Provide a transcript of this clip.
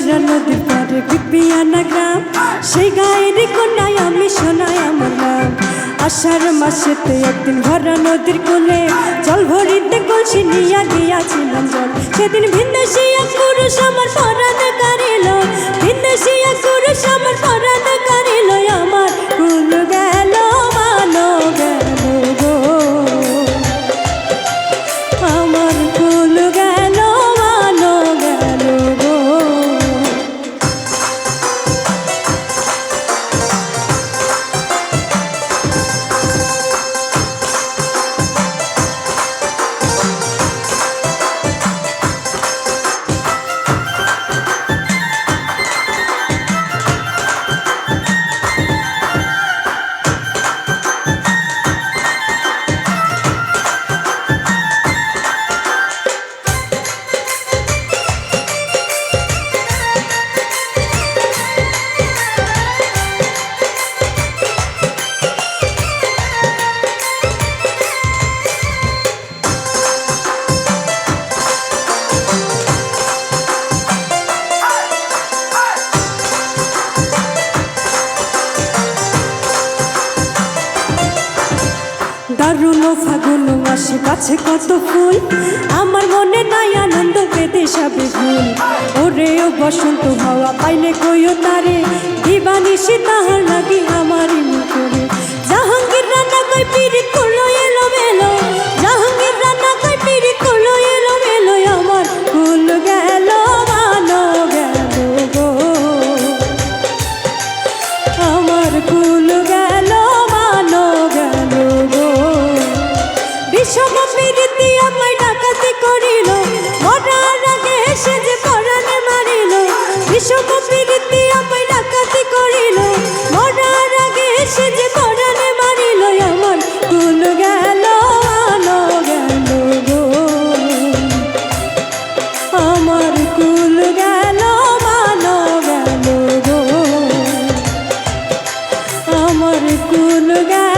ভরা নদীর পারে বিপিয়ানা গ্রাম সেই গায়ের কোনায় আমি শোনায় আমার নাম। আষাঢ় মাসেতে একদিন ভরা নদীর কোলে জল ভরিতে কলসি নিয়া গিয়াছিলাম জল সেদিন ভিন্দেশি এক পুরুষ আমার পরাধ করিল ভিন্দেশি পুরুষ আমার পরাধ কারিল দারুণ ফাগুন মাসে কাছে কত ফুল। আমার মনে নাই আনন্দ পেতে সবে ভুল। ওরে ও বসন্ত হাওয়া পাইলে কইও তারে। দিবানি তাহার লাগে আমারই মুখরে বিষম পীড়িতি আমায় ডাকাতি করিল। মরার আগে হেসে যে পরাণে মারিল। বিষম পীড়িতি আমায় ডাকাতি করিল। মরার আগে হেসে যে পরাণে মারিল। আমার কোন গেল আলো গেল গো। আমার কুল গেল মানো গেল গো। আমার কুল গেল।